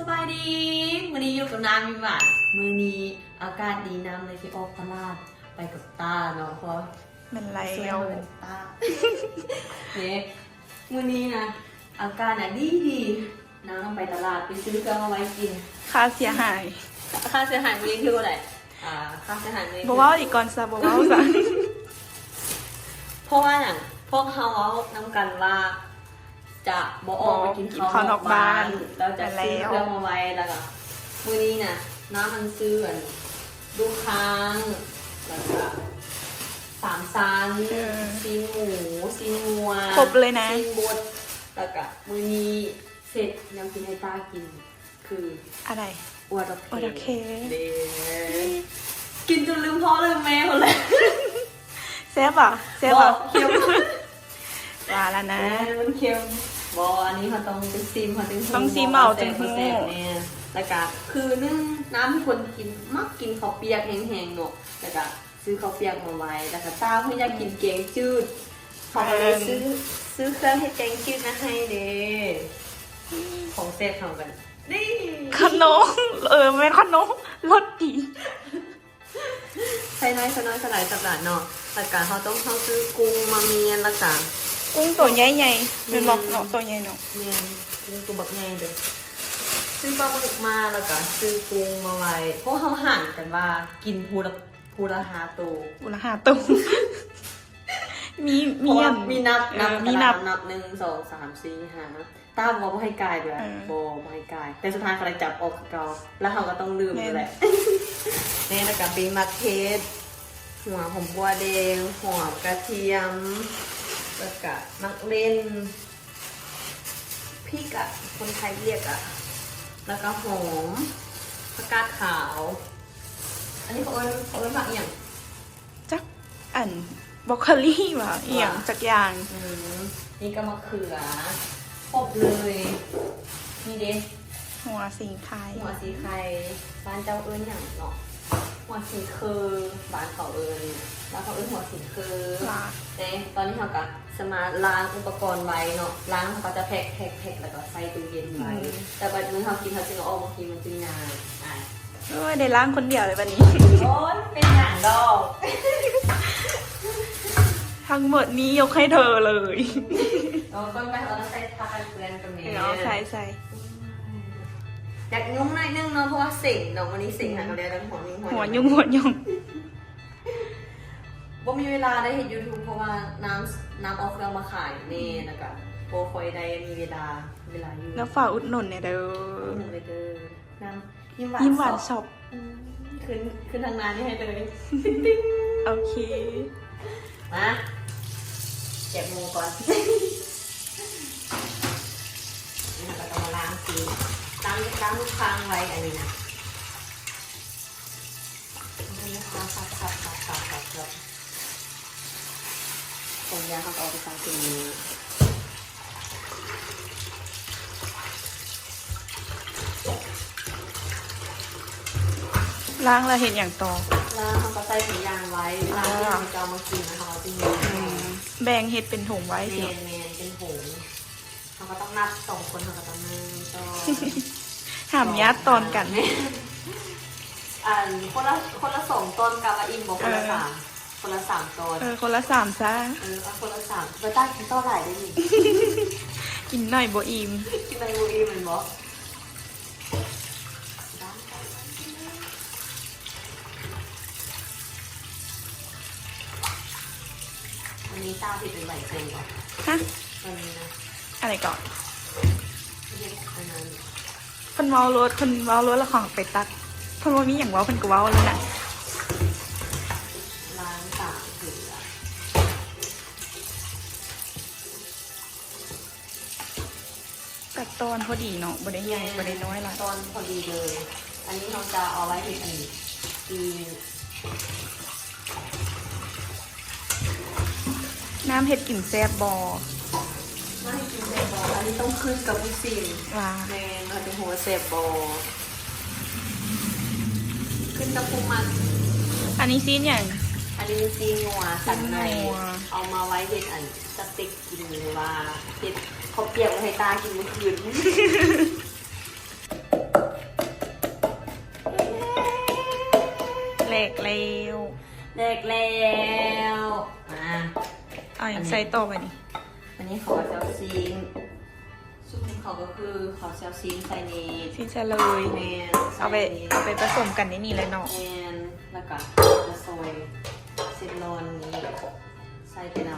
สบายดีมือนี้อยู่กับน้ำมีหวานมือนี้อากาศดีน้ำเลยที่ออกตลาดไปกับตาเนาะเพราะมันไรสวยเอาเหมือนตาเนี่ยมือนี้นะอากาศน่ะดีดีน้ำต้องไปตลาดไปซื้อเครื่องเอาไว้กิน ค่าเสียหาย ค่าเสียหายมือนี้คืออะไรอ่าค่าเสียหายมือนี้บอกว่าอีกก่อนซะบอกว่าซะเพราะว่าอย่างพวกเขาเอานำกันว่า จะบอออกไปกินข้าวนอกบ้านเราจะซื้อเครื่องมาไว้แล้วก็มือนี้น่ะ น้ำมันซื้ออันลูกค้างแล้วก็สามซันซีนหมูซีนงัวครบเลยนะ ซีนบดแล้วก็มือนี้เสร็จยังกินให้ตากิน คืออะไร อวดเคอวดเค เด้กินจนลืมพ่อลืมแม่หมดเลยเซฟอะเซฟอะบอกเค็มว่าแล้วนะนะมันเค็ม บออันนี้เขาต้องไปซิมเขาถึงต้องซิมเอาจึงรู้แซ่บๆเนี่ยแล้วก็คือนึ่งน้ำที่คนกินมักกินข้าวเปียกแห้งๆเนาะแล้วก็ซื้อข้าวเปียกมาไว้แล้วก็ตาเพื่ออยากกินแกงจืดเขาก็เลยซื้อซื้อเครื่องให้แกงจืดมาให้เด้ของเซฟทำกันนี่ขนม เออไม่ขนมรสดีใส่น้อยใส่น้อยสลายสับหลานเนาะแล้วก็เขาต้องเข้าซื้อกุ้งมาเมียนแล้วก็ กุ้งตัวใหญ่ๆเป็นบอกเนาะตัวใหญ่เนาะเมียนซื้อกุ้งบักใหญ่เลยซื้อปลาหมึกมาแล้วก็ซื้อกุ้งมาไว้เพราะเขาหั่นกันว่ากินพูละพูละหาตัวอุลหาตุ้มมีเพมีราะอัว่านมีนับนับเออมีนับนับหนึ่งสองสามสี่ห้าตาบอกว่าให้กายด้วยเออบอกว่าให้กาย แต่สุดท้ายเขาเลยจับออกคือเราแล้วเขาก็ต้องลืมแม่นอยู่แหละนี่แล้วก็ปีมักเทศหัวหอมบัวแดงหัวกระเทียม แล้วก็มักเล่นพริกอะคนไทยเรียกอะแล้วก็หอมผักกาดขาว อันนี้เขาเอิ้นเขาเอิ้นผักอหย่างจักอันบรอกโคลี่ว่ะอหย่างจักอย่างอืมนี่ก็มะเขือครบเลยนี่เด้หัวสิงไทยหัวสีไข่บ้านเจ้าเอิ้นอย่างเนาะหัวสีคือบ้านเขาเอิ้นแล้วเขาเอิ้นหัวสีคือว่าเน่ตอนนี้เขาก็ สมาล้างอุปกรณ์ไว้เนาะล้างเขาก็จะแพ็คแพ็คแพ็คแล้วก็ใส่ตู้เย็นไว้ แต่บัดนี้เขากินเขาจึงเอาออกบางทีมันจึงนานอะโอ้ยได้ล้างคนเดียวเลยวันนี้ โอ้ยเป็นอย่างดอกทั้งหมดนี้ยกให้เธอเลยเราต้องไปเราต้องใส่ผ้ากันเปื้อนกันนี้เดี๋ยวใส่ใส่อยากยุ่งหน่อยนึงเนาะเพราะว่าเสียงเนาะวันนี้เสียงหากันแล้วทั้งหัวยุ่งหัวยุ่งหัวยุ่ง บ่มีเวลาได้เห็น YouTube เพราะว่าน้ำน้ำเอาเครื่องมาขายนี่แล้วก็โปรคอยได้มีเวลาเวลาอยู่แล้วฝากอุดหนุนเนี่ยเด้อหนึ่งเลยเด้อน้ำยิ้มหวานยิ้มหวานสดช็อปอืมขึ้นขึ้นทางน้ำนี่ให้เลยโอเค มาเก็บมูก่อนนี่เราก็ต้องมาล้างสีล้างล้างลูกค้างไว้อันนี้นะนี่นะคะสับสับสับสับสับสับ ตรงยาเขาก็เอาไปทำตรงนี้ล้างแล้วเห็นอย่างต่อแล้วเขาก็ใส่ถุงยางไว้เวลาที่เราจะเอามากินนะคะเราจะมีแบ่งเห็ดเป็นถุงไว้เมสินเมนเป็นผงเขาก็ต้องนับสองคนเขาก็ต้องนึ่งก็หามยัดตอนกัน อันคนละคนละสองต้นกับอาอิมบอกคนละสาม คนละสามต้นเออคนละสามซ่าเออเอาคนละสามไปต้ากินต้อไหลได้ดิกินหน่อยโบอิมกินไปบูอีมันบอกวันนี้ตาผิดเป็นใบเซนก่อนฮะวันนี้นะอะไรก่อนเรียกอันนั้นคนเมารถคนเมารถแล้วของไปตัดคนว่ามีอย่างเว้าคนก็เว้าแล้วนะ กัดตอนพอดีเนาะบ่ได้ใหญ่บ่ได้น้อยละตอนพอดีเลย อันนี้เราจะเอาไว้ที่อันนี้อีน้ำเห็ดกลิ่นแซ่บบอไม่ให้กินเซบบอลอันนี้ต้องขึ้นกับผู้ซิมว่าแมนเราจะหัวเซบบอลขึ้นกับผู้มัน อันนี้ซีนอย่าง อันนี้ซีนัวสันในซีนัวเอามาไว้ เห็ดอันสเต็กกินว่าเห็ดเขาเปียกไว้ให้ตากินเมื่อคืนแหลกแล้วเลิกแล้วอะอาอย่างใส่ต่อไปนี่วันนี้ขอเซลซีนสูตรของเขาก็คือขอเซลซีนใส่ในที่จะเลยเอาไปเอาไปผสมกันในนี่เลยเนาะ แมนแล้วก็จซอยเซนนอนนี้ใส่เป็น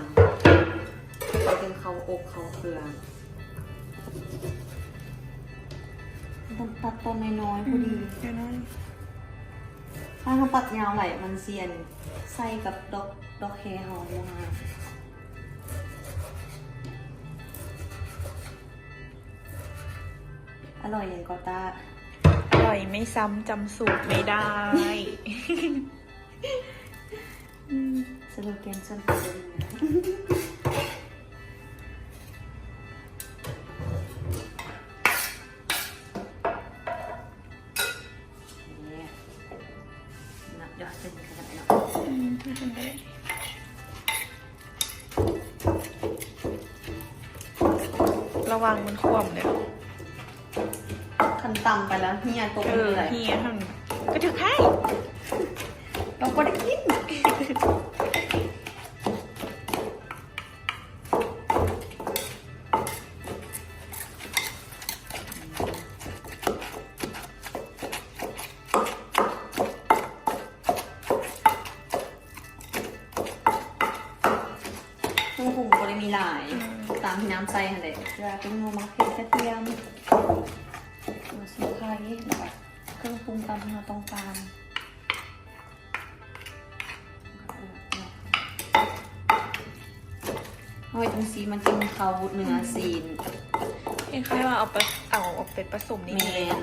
กเขาเครื่องต้องตัดตอนน้อยๆพอดีเดี๋ยวนะถ้าเขาปัดยาวไหลมันเซียนใส่กับดอกดอกแคร์หอมลงมาอร่อยอย่างกอต้าอร่อยไม่ซ้ำจำสูตรไม่ได้อืมสโลแกนส้นตัวเองน วังมันขวมเลยคันต่ำไปแล้วเฮียตกเอไปอเลยเฮียทำก็ถือให้เราก็ได้กินเครื่องปรุงก็ได้มีหลาย ตามที่น้ำใส่หั่นเลยเว ลาเป็นนัวมะเขือกระเทียมหัวซีไข่แล้วก็เครื่องปรุงตามที่เราต้องการเอาไว้ตรงซีมันกินเขาเนื้อซีนคล้ายๆว่าเอาไปเอาออกไปผสมนี่เมน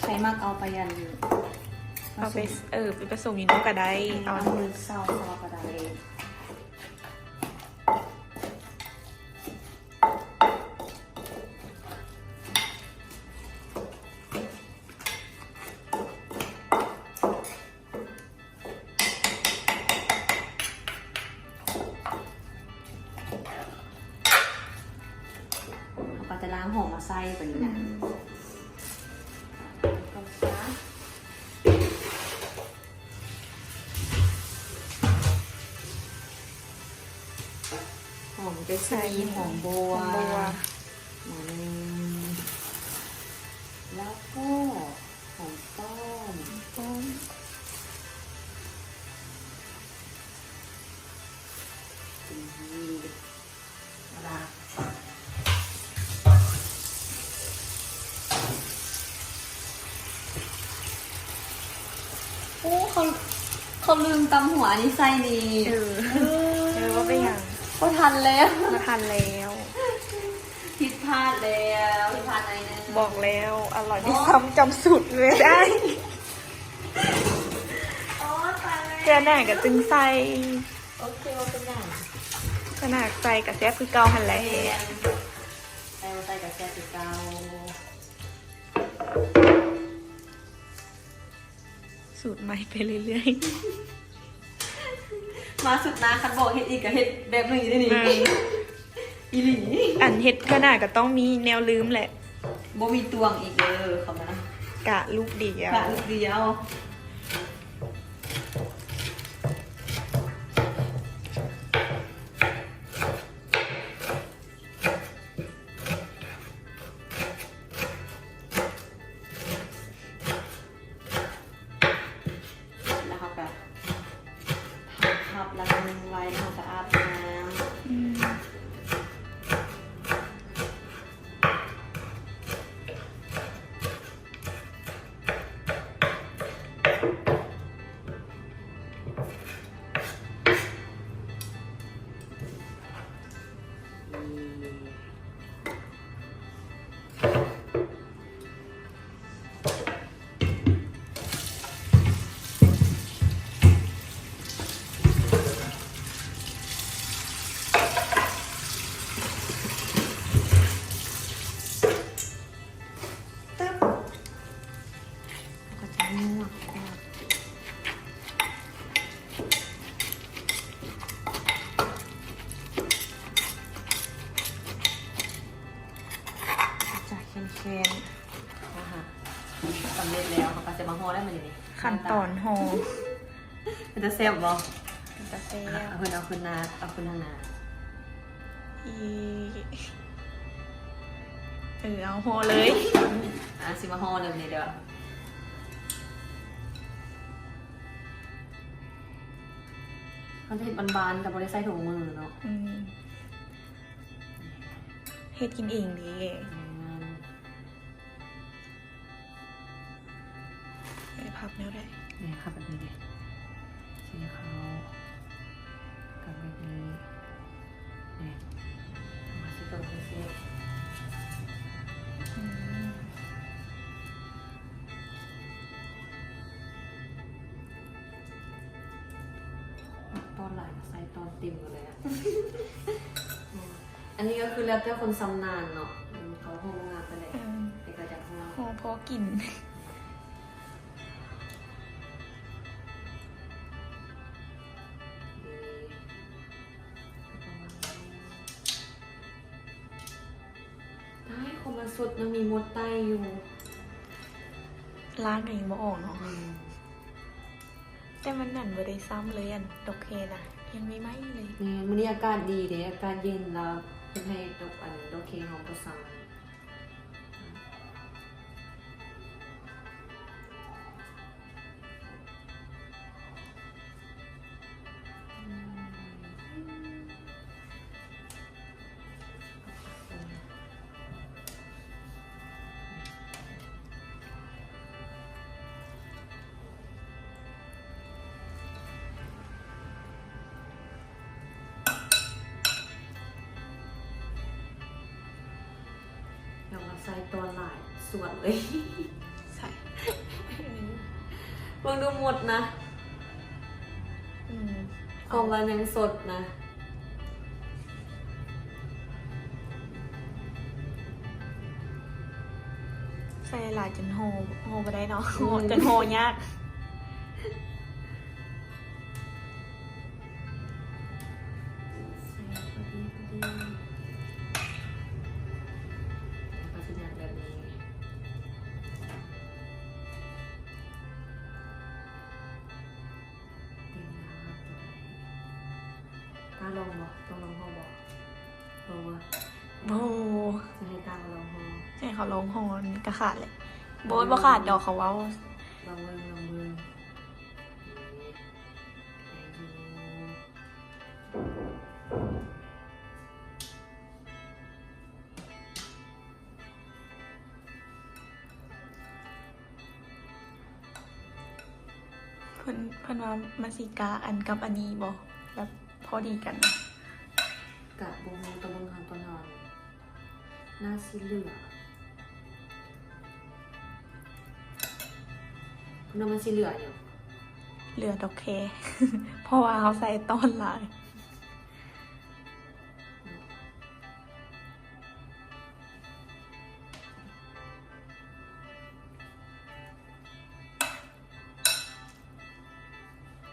ใช้มากเอาไปยันเอาไปเออไปผสมนี่น้องก็ได้เอาเอา มือเศร้าเศร้ากระไดางหอมมาใส่แบบนี้อืนะมก่อนจ้าหอมเจสซี่หอมบัวหอมบัว เขาลืมตำหัวอันนี้ใส่ดีเออเออว่าไปอย่างเขาทันแล้วมาทานแล้ว ผิดพลาดแล้วผิดพลาดอะไรนะบอกแล้วอร่อยไม่ซ้ำจำสูตรไม่ได้โอ้ตายแล้วเจ้าหน้ากับจึงใส่โอเคว่าเป็นอย่างขนาดใส่กับแซ่บคือเกาหันแหล้เรียนใส่ใส่กับแซ่บเกา สูตรใหม่ไปเรื่อยมาสุดนะคันบอกเฮ็ดอีกกับเฮ็ดแบบหนึ่งอยู่ในนี้อืมอีหลีๆ อันเฮ็ดขนาดก็ต้องมีแนวลืมแหละ บ่มีตวงอีกเด้อเขานะกะลูกเดียว กะลูกเดียวแล้ว จาเคนเคสำเร็จแล้วค่ะจะมาห่อได้มันนี่ขั้นตอนห่อมันจะเซฟบบ่กาแฟอะเอาคุณเอาคุณนาเอาคุณนางนาอีเออเอาโฮเลย อะสิมาโฮอเลยเนี่ยเดี๋ยว ขาจะเห็ดบานๆกับบริใส่ถุงมือเนาะอืมเฮ็ดกินเองดีอืมไปพับแนวได้นี่ครับแบบนี้เลยสีขาวกับแบบนี้นี่ม อนหลังใส่ตอนติ่มกันเลยอะอืมอันนี้ก็คือแล้วแต่คนซำนานเนาะอืมเขาห้องงานไปเลยเออเด็กก็จะห้องห่อพอกินได้คนมันสดยังมีมดไตอยู่ ล้างเองบ่ออกเนาะ อืม แต่มันนั่นบ่ได้ซ้ำเลยอันดอกเคนะยังไม่ไหม้เลยนี่มันนี่อากาศดีเด้อากาศเย็นแล้วเป็นให้ดอกอันดอกเคหอมประสาน ตัวหลายส่วนเลยใส่เพิ่งดูหมดนะอืมของมันยังสดนะ ใส่หลายจนโฮโฮบ่ได้เนาะโฮจนโฮยาก เขาลงโฮนี่ก็ขาดเลย โบยบ่ขาดดอกเขาเว้าลองเบิ่งลองเบิ่งนี่ให้ดูเพิ่นเพิ่นว่ามาสิกาอันกับอันนี้บ่แบบพอดีกันนะกะบูมูตะเบิงคันตัวนอนหน้าสีเหลือง คุณเอามันสีเหลืองอยู่เหลือดอกเคเพราะว่าเขาใส่ตอนหลาย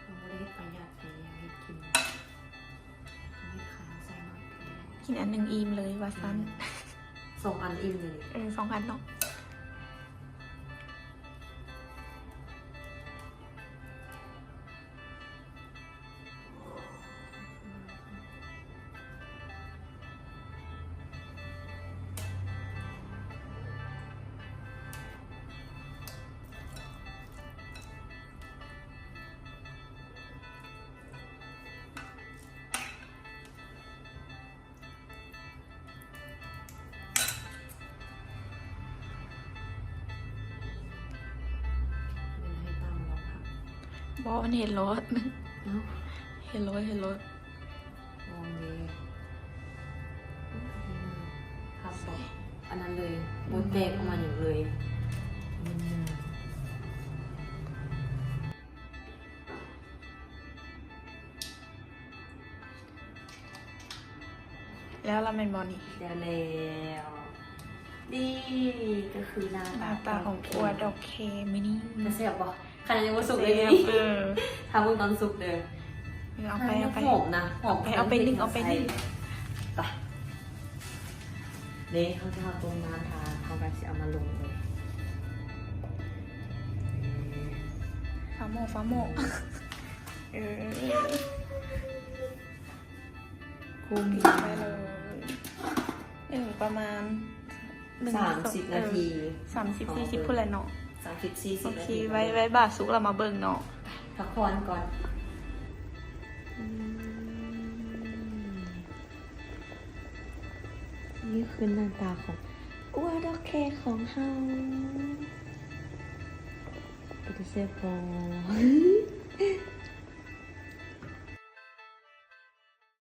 เราไม่ได้เฮ็ดประหยัดเลยอยากให้กินให้ขาวใส่หน่อยก็ได้กินอันหนึ่งอิ่มเลยว่าสั้นสองอันอิ่มเลยเออสองอันเนาะ บอมันเห็นรถเนาะเห็นรถเห็นรถลองดีครับบอกอันนั้นเลยบนแตกออกมาอย่างเลยอืมแล้วเราเป็นบอนี่เดี๋ยวแล้วนี่ก็คือหน้าหน้าตาของอัวดอกเคมินิจะเสียบปะ ขนาดยังไม่สุกเลยเซฟนี่เออทำมึงตอนสุกเด้อเอาไปเอาไปหอมนะหอมเอาไปเอาไปนึ่งเอาไปนึ่งไปนี่เขาจะเอาตรงน้ำทาเขาก็จะเอามาลงเลยฟ้าโมกฟ้าโมกเออคุมไปเลยหนึ่งประมาณหนึ่งสามสิบนาทีสามสิบสี่สิบพูดแหละเนาะ สามสิบสี่สิโอบนาเคทีไว้ไว้บาทซุกเรามาเบิ่งเนาะพักผ่อนก่อนนี่คือหน้าตาของอ้วดอกแคของเฮาปฏิเสธพอ